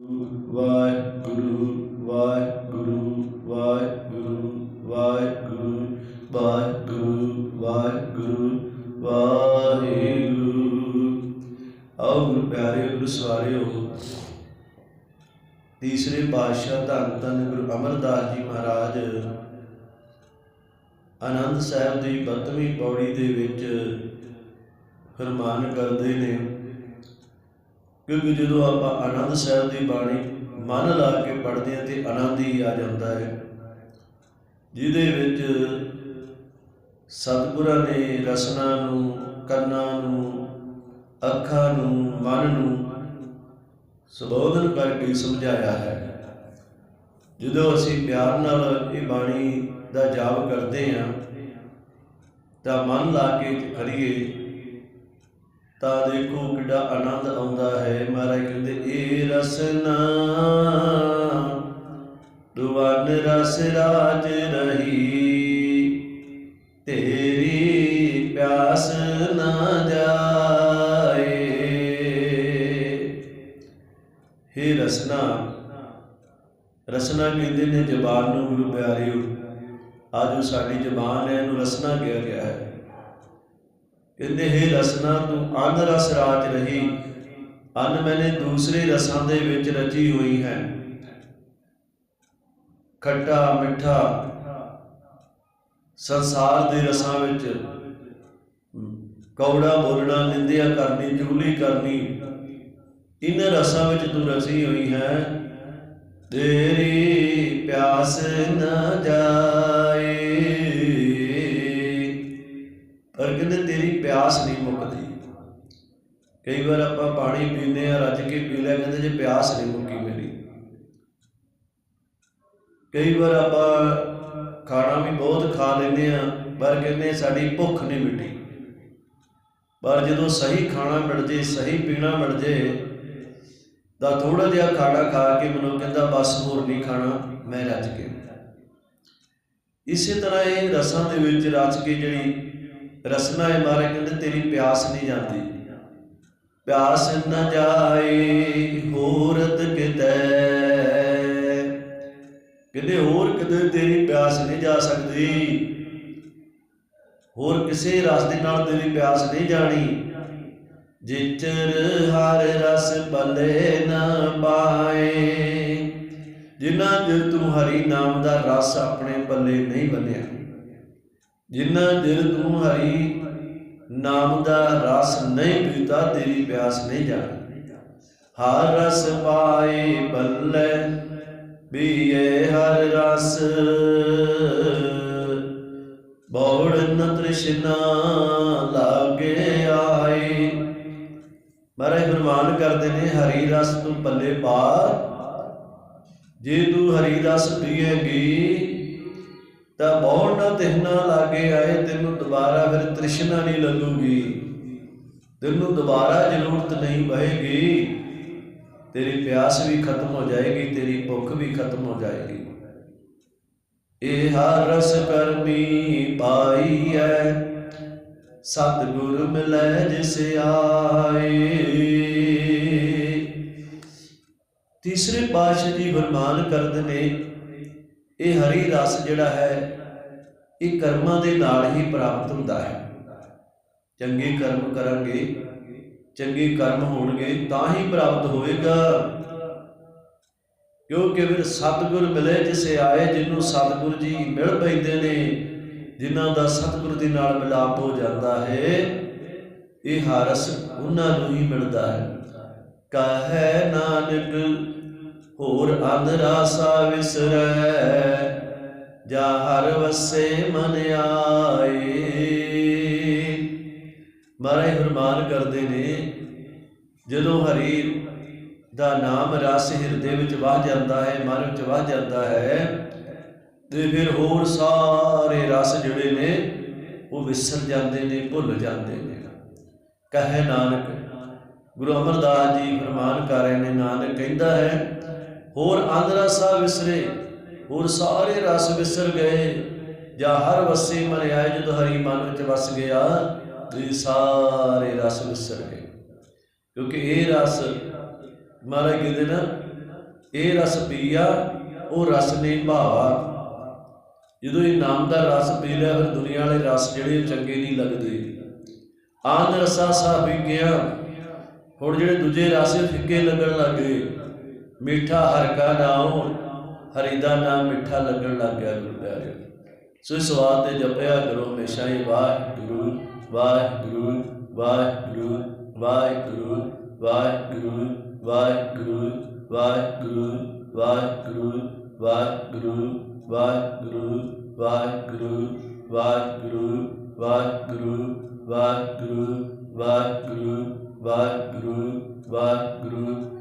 ਵਾਹਿਗੁਰੂ ਵਾਹਿਗੁਰੂ ਵਾਹਿਗੁਰੂ ਵਾਹਿਗੁਰੂ ਵਾਹਿਗੁਰੂ ਵਾਹਿਗੁਰੂ ਵਾਹਿਗੁਰੂ। ਆਓ ਗੁਰੂ ਪਿਆਰੇ, ਗੁਰੂ ਸਵਾਰਿਓ, ਤੀਸਰੇ ਪਾਤਸ਼ਾਹ ਧੰਨ ਧੰਨ ਗੁਰੂ ਅਮਰਦਾਸ ਜੀ ਮਹਾਰਾਜ, ਆਨੰਦ ਸਾਹਿਬ ਦੀ 32ਵੀਂ ਪੌੜੀ ਦੇ ਵਿੱਚ ਫਰਮਾਨ ਕਰਦੇ ਨੇ ਕਿਉਂਕਿ ਜਦੋਂ ਆਪਾਂ ਆਨੰਦ ਸਾਹਿਬ ਦੀ ਬਾਣੀ ਮਨ ਲਾ ਕੇ ਪੜ੍ਹਦੇ ਹਾਂ ਤੇ ਆਨੰਦ ਹੀ ਆ ਜਾਂਦਾ ਹੈ। ਜਿਹਦੇ ਵਿੱਚ ਸਤਿਗੁਰਾਂ ਨੇ ਰਸਨਾ ਨੂੰ, ਕੰਨਾਂ ਨੂੰ, ਅੱਖਾਂ ਨੂੰ, ਮਨ ਨੂੰ ਸੰਬੋਧਨ ਕਰਕੇ ਸਮਝਾਇਆ ਹੈ। ਜਦੋਂ ਅਸੀਂ ਪਿਆਰ ਨਾਲ ਇਹ ਬਾਣੀ ਦਾ ਜਾਪ ਕਰਦੇ ਹਾਂ, ਤਾਂ ਮਨ ਲਾ ਕੇ ਕਰੀਏ ਤਾਂ ਦੇਖੋ ਕਿੱਡਾ ਆਨੰਦ ਆਉਂਦਾ ਹੈ। ਮਹਾਰਾਜ ਕਹਿੰਦੇ, ਇਹ ਰਸਨਾ ਦੁਵਨ ਰਸ ਰਾਜ ਰਹੀ। ਤੇਰੀ ਪਿਆਸ ਨਾ ਜਾਏ। ਹੇ ਰਸਨਾ। ਰਸਨਾ ਕਹਿੰਦੇ ਨੇ, ਜ਼ਬਾਨ ਨੂੰ ਗੁਰੂ ਪਿਆਰਿਓ, ਆਜੋ ਸਾਡੀ ਜ਼ਬਾਨ ਹੈ, ਇਹਨੂੰ ਰਸਨਾ ਕਿਹਾ ਗਿਆ ਹੈ। ਕਹਿੰਦੇ, ਹੈ ਰਸਨਾ, ਤੂੰ ਅਨ ਰਸ ਰਾਜ ਰਹੀ। ਅਨ ਮੈਨੇ ਦੂਸਰੇ ਰਸਾਂ ਦੇ ਵਿੱਚ ਰਚੀ ਹੋਈ ਹੈ। ਖੱਟਾ, ਮਿੱਠਾ ਸੰਸਾਰ ਦੇ ਰਸਾਂ ਵਿੱਚ। ਕੌੜਾ ਬੋਲਣਾ, ਨਿੰਦਿਆ ਕਰਨੀ, ਚੁਗਲੀ ਕਰਨੀ ਇਹਨਾਂ ਰਸਾਂ ਵਿੱਚ ਤੂੰ ਰਸੀ ਹੋਈ ਹੈ। ਤੇਰੀ ਪਿਆਸ ਨਾ ਜਾਏ। ਪਿਆਸ ਨਹੀਂ ਮੁੱਕਦੀ। ਕਈ ਵਾਰ ਆਪਾਂ ਪਾਣੀ ਪੀਂਦੇ ਆ ਰੱਜ ਕੇ ਪੀ ਲਿਆ ਕਹਿੰਦੇ ਜੇ ਪਿਆਸ ਨਹੀਂ ਮੁੱਕੀ ਮੇਰੀ। ਕਈ ਵਾਰ ਆਪਾਂ ਖਾਣਾ ਵੀ ਬਹੁਤ ਖਾ ਲੈਂਦੇ ਆ ਪਰ ਕਹਿੰਦੇ ਸਾਡੀ ਭੁੱਖ ਨਹੀਂ ਮਿਟੀ। ਪਰ ਜਦੋਂ ਸਹੀ ਖਾਣਾ ਮਿਲ ਜੇ, ਸਹੀ ਪੀਣਾ ਮਿਲ ਜੇ, ਤਾਂ ਥੋੜਾ ਜਿਹਾ ਖਾਣਾ ਖਾ ਕੇ ਮੈਨੂੰ ਕਹਿੰਦਾ, ਬਸ ਹੋਰ ਨਹੀਂ ਖਾਣਾ, ਮੈਂ ਰੱਜ ਕੇ ਇਸੇ ਤਰ੍ਹਾਂ ਇਹ ਰਸਾਂ ਦੇ ਵਿੱਚ ਰਚ ਕੇ ਜਿਹੜੀ ਰਸਨਾ ਹੈ ਮਹਾਰਾਜ ਕਹਿੰਦੇ, ਤੇਰੀ ਪਿਆਸ ਨਹੀਂ ਜਾਂਦੀ। ਪਿਆਸ ਨਾ ਜਾਏ ਹੋਰਤ ਕਿਤੇ। ਕਹਿੰਦੇ, ਹੋਰ ਕਿਤੇ ਤੇਰੀ ਪਿਆਸ ਨਹੀਂ ਜਾ ਸਕਦੀ। ਹੋਰ ਕਿਸੇ ਰਸ ਦੇ ਨਾਲ ਤੇਰੀ ਪਿਆਸ ਨਹੀਂ ਜਾਣੀ। ਜਿਚਰ ਹਰ ਰਸ ਬਲੇ ਨਾ ਪਾਏ। ਜਿਨ੍ਹਾਂ ਦਿਲ ਤੂੰ ਹਰੀ ਨਾਮ ਦਾ ਰਸ ਆਪਣੇ ਪੱਲੇ ਨਹੀਂ ਬੰਨਿਆ। ਜਿੰਨਾ ਦਿਲ ਤੂੰ ਹਰੀ, ਨਾਮ ਦਾ ਰਸ ਨਹੀਂ ਪੀਤਾ, ਤੇਰੀ ਪਿਆਸ ਨਹੀਂ ਜਾਣੀ। ਹਰ ਰਸ ਪਾਏ ਬੱਲੇ ਬੀਏ ਹਰ ਰਸ। ਬੋੜ ਤ੍ਰਿਸ਼ਨਾ ਲਾਗੇ ਆਏ। ਮਹਾਰਾਜ ਫਰਮਾਨ ਕਰਦੇ ਨੇ, ਹਰੀ ਰਸ ਤੂੰ ਪੱਲੇ ਪਾ। ਜੇ ਤੂੰ ਹਰੀ ਰਸ ਪੀਏਗੀ ਤਾਂ ਬੋੜ ਨਾ ਤਿਹਨਾ ਲਾਗੇ ਆਏ, ਤੈਨੂੰ ਦੁਬਾਰਾ ਫਿਰ ਤ੍ਰਿਸ਼ਨਾ ਨਹੀਂ ਲੱਗੂਗੀ। ਤੈਨੂੰ ਦੁਬਾਰਾ ਜ਼ਰੂਰਤ ਨਹੀਂ ਪਏਗੀ। ਤੇਰੀ ਪਿਆਸ ਵੀ ਖਤਮ ਹੋ ਜਾਏਗੀ, ਤੇਰੀ ਭੁੱਖ ਵੀ ਖਤਮ ਹੋ ਜਾਏਗੀ। ਇਹ ਹਰ ਰਸ ਕਰਮੀ ਪਾਈ ਐ, ਸਤਿਗੁਰ ਮਿਲੈ ਜਿਸ ਆਏ। ਤੀਸਰੇ ਪਾਤਸ਼ਾਹ ਜੀ ਫਰਮਾਨ ਕਰਦੇ ਨੇ ਇਹ ਹਰੀ ਰਸ ਜਿਹੜਾ ਹੈ, ਇਹ ਕਰਮਾਂ ਦੇ ਨਾਲ ਹੀ ਪ੍ਰਾਪਤ ਹੁੰਦਾ ਹੈ। ਚੰਗੇ ਕਰਮ ਕਰਾਂਗੇ, ਚੰਗੇ ਕਰਮ ਹੋਣਗੇ, ਤਾਂ ਹੀ ਪ੍ਰਾਪਤ ਹੋਵੇਗਾ। ਕਿਉਂਕਿ ਫਿਰ ਸਤਿਗੁਰ ਮਿਲੇ ਜਿਸੇ ਆਏ, ਜਿਹਨੂੰ ਸਤਿਗੁਰ ਜੀ ਮਿਲ ਪੈਂਦੇ ਨੇ, ਜਿਨ੍ਹਾਂ ਦਾ ਸਤਿਗੁਰ ਦੇ ਨਾਲ ਮਿਲਾਪ ਹੋ ਜਾਂਦਾ ਹੈ, ਇਹ ਹਰਸ ਉਹਨਾਂ ਨੂੰ ਹੀ ਮਿਲਦਾ ਹੈ। ਕਹੈ ਨਾਨਕ ਹੋਰ ਅੰਧਰਾਸਾ ਵਿਸਰੈ, ਜਾ ਹਰ ਵਸੇ ਮਨ ਆਏ। ਮਾਰੇ ਫਰਮਾਨ ਕਰਦੇ ਨੇ, ਜਦੋਂ ਹਰੀ ਦਾ ਨਾਮ ਰਸ ਹਿਰਦੇ ਵਿੱਚ ਵਹ ਜਾਂਦਾ ਹੈ, ਮਨ ਵਿੱਚ ਵਹ ਜਾਂਦਾ ਹੈ, ਤੇ ਫਿਰ ਹੋਰ ਸਾਰੇ ਰਸ ਜਿਹੜੇ ਨੇ, ਉਹ ਵਿਸਰ ਜਾਂਦੇ ਨੇ, ਭੁੱਲ ਜਾਂਦੇ ਨੇ। ਕਹੇ ਨਾਨਕ, ਗੁਰੂ ਅਮਰਦਾਸ ਜੀ ਫਰਮਾਨ ਕਰ ਰਹੇ ਨੇ, ਨਾਨਕ ਕਹਿੰਦਾ ਹੈ ਹੋਰ ਅੰਧਰਸਾ ਵਿਸਰੇ, ਹੋਰ ਸਾਰੇ ਰਸ ਵਿਸਰ ਗਏ, ਜਾਂ ਹਰ ਵਸੇ ਮਰਿਆ ਆਏ ਜਦੋਂ ਹਰੀ ਮਨ ਵਿੱਚ ਵਸ ਗਿਆ, ਤੇ ਸਾਰੇ ਰਸ ਵਿਸਰ ਗਏ। ਕਿਉਂਕਿ ਇਹ ਰਸ, ਮਹਾਰਾਜ ਕਹਿੰਦੇ ਨਾ, ਇਹ ਰਸ ਪੀਆ, ਉਹ ਰਸ ਨੇ ਭਾਵਾ। ਜਦੋਂ ਇਹ ਨਾਮ ਦਾ ਰਸ ਪੀ ਲਿਆ, ਫਿਰ ਦੁਨੀਆ ਵਾਲੇ ਰਸ ਜਿਹੜੇ ਚੰਗੇ ਨਹੀਂ ਲੱਗਦੇ। ਆਨ ਰਸਾ ਸਾ ਪੀ ਗਿਆ ਹੁਣ ਜਿਹੜੇ ਦੂਜੇ ਰਸ ਫਿੱਕੇ ਲੱਗਣ ਲੱਗੇ ਮਿੱਠਾ ਹਰ ਕਾ ਨਾਮ ਹਰੀ ਦਾ ਨਾਮ ਮਿੱਠਾ ਲੱਗਣ ਲੱਗ ਗਿਆ ਗੁਰੂ ਪਿਆਰੇ ਸੋ ਇਸ ਸਵਾਦ ਤੇ ਜਪਿਆ ਕਰੋ ਹਮੇਸ਼ਾ ਹੀ ਵਾਹਿਗੁਰੂ ਵਾਹਿਗੁਰੂ ਵਾਹਿਗੁਰੂ ਵਾਹਿਗੁਰੂ ਵਾਹਿਗੁਰੂ ਵਾਹਿਗੁਰੂ ਵਾਹਿਗੁਰੂ ਵਾਹਿਗੁਰੂ ਵਾਹਿਗੁਰੂ ਵਾਹਿਗੁਰੂ ਵਾਹਿਗੁਰੂ ਵਾਹਿਗੁਰੂ ਵਾਹਿਗੁਰੂ ਵਾਹਿਗੁਰੂ ਵਾਹਿਗੁਰੂ ਵਾਹਿਗੁਰੂ ਵਾਹਿਗੁਰੂ